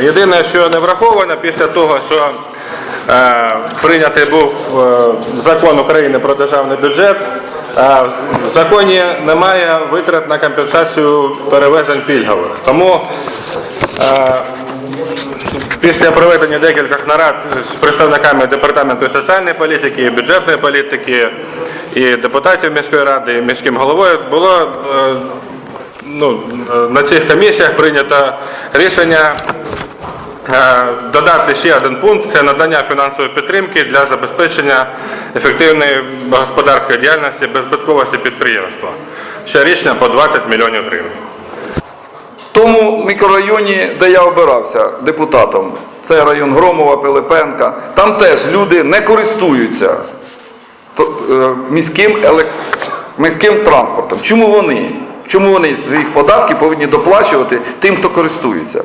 Єдине, що не враховано після того, що е, прийнятий був е, закон України про державний бюджет, е, в законі немає витрат на компенсацію перевезень пільгових. Тому е, Після проведення декількох нарад з представниками департаменту соціальної політики, і бюджетної політики і депутатів міської ради, і міським головою було е, ну, е, на цих комісіях прийнято рішення додати ще один пункт це надання фінансової підтримки для забезпечення ефективної господарської діяльності беззбитковості підприємства. Щорічно по 20 мільйонів гривень. Тому мікрорайоні, де я обирався депутатом, це район Громова, Пилипенка, там теж люди не користуються е, міським, елек... міським транспортом. Чому вони? Чому вони своїх податків повинні доплачувати тим, хто користується?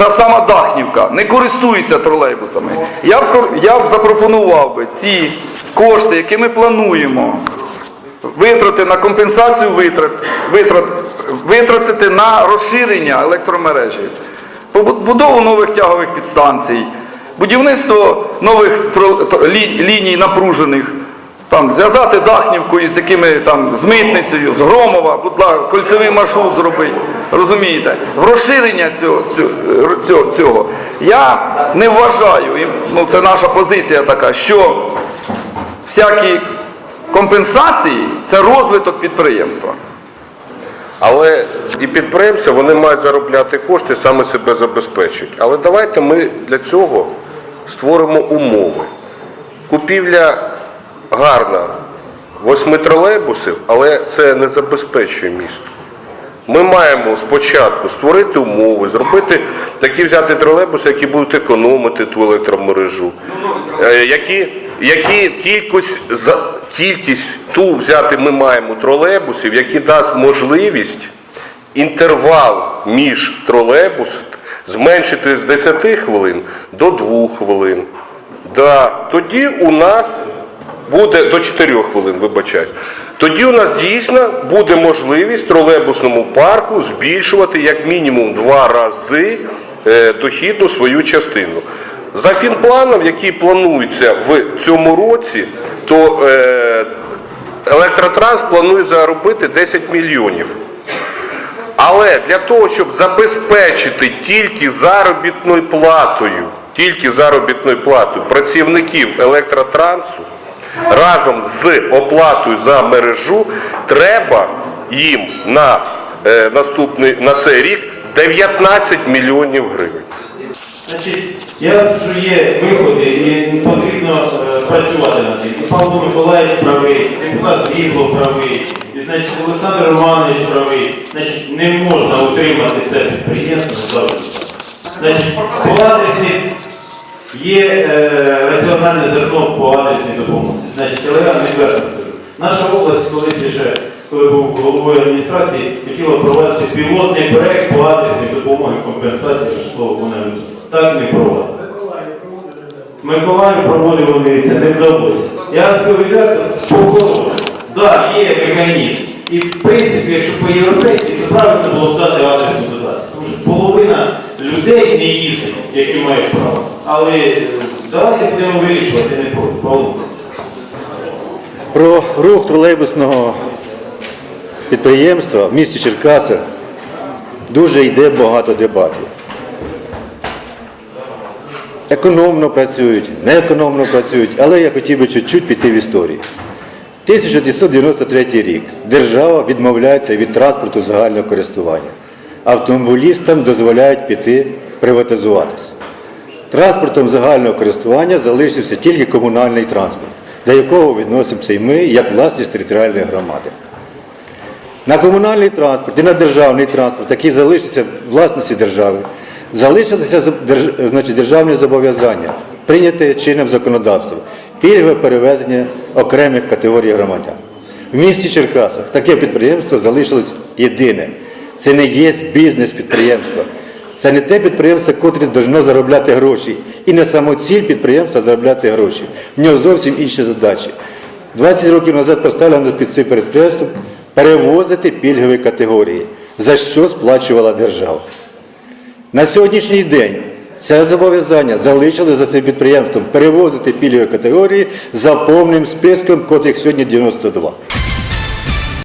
Та сама Дахнівка не користується тролейбусами. Я б, я б запропонував би ці кошти, які ми плануємо витрати на компенсацію витрат, витрат, витратити на розширення електромережі, побудову нових тягових підстанцій, будівництво нових ліній напружених, там, зв'язати Дахнівку із такими там, з митницею, з Громова, будь ласка, кольцевий маршрут зробити. Розумієте? В розширення цього, цього, цього. Я не вважаю, і, ну, це наша позиція така, що всякі компенсації це розвиток підприємства. Але і підприємці вони мають заробляти кошти, саме себе забезпечують. Але давайте ми для цього створимо умови. Купівля гарна восьми тролейбусів, але це не забезпечує місто. Ми маємо спочатку створити умови, зробити такі взяти тролейбуси, які будуть економити ту електромережу, Е, які, які кількість, за- кількість ту взяти ми маємо тролейбусів, які дасть можливість інтервал між тролейбусом зменшити з 10 хвилин до 2 хвилин. Да, тоді у нас буде до 4 хвилин, вибачаюсь. Тоді у нас дійсно буде можливість тролейбусному парку збільшувати як мінімум два рази е, дохідну свою частину. За фінпланом, який планується в цьому році, то е, електротранс планує заробити 10 мільйонів. Але для того, щоб забезпечити тільки заробітною платою, тільки заробітною платою працівників електротрансу разом з оплатою за мережу, треба їм на е, наступний на цей рік 19 мільйонів гривень. Значить, я скажу, є виходи і потрібно е, працювати над тим. І Павло Миколаївич правий, депутат Зібло правий, і значить Олександр Романович правий. Значить, не можна утримати це підприємство завжди. Значить, адресі є е, раціональне зерно по адресній допомозі. Значить, але я відверто скажу. Наша область колись ще, коли був головою адміністрації, хотіла провести пілотний проект по адресній допомоги компенсації житлово-комунального. Так не проводили. Миколаїв проводив вони це, не вдалося. Я скажу відверто, похолодно. Так, є механізм. І в принципі, якщо по-європейськи, то правильно було б дати адресну дотацію. Тому що половина людей не їздить, які мають право. Але е, давайте будемо вирішувати не проти. Про рух тролейбусного підприємства в місті Черкаси дуже йде багато дебатів. Економно працюють, неекономно працюють, але я хотів би чуть-чуть піти в історію. 1993 рік держава відмовляється від транспорту загального користування. Автомобілістам дозволяють піти приватизуватися. Транспортом загального користування залишився тільки комунальний транспорт, до якого відносимося і ми, як власність територіальної громади. На комунальний транспорт і на державний транспорт, який залишиться в власності держави, залишилися значить, державні зобов'язання, прийняті чинним законодавством, пільгове перевезення окремих категорій громадян. В місті Черкасах таке підприємство залишилось єдине. Це не є бізнес-підприємство. Це не те підприємство, котре повинно заробляти гроші. І не самоціль підприємства заробляти гроші. В нього зовсім інші задачі. 20 років назад поставлено під цим підприємством перевозити пільгові категорії, за що сплачувала держава. На сьогоднішній день це зобов'язання залишили за цим підприємством перевозити пільгові категорії за повним списком, котрих сьогодні 92.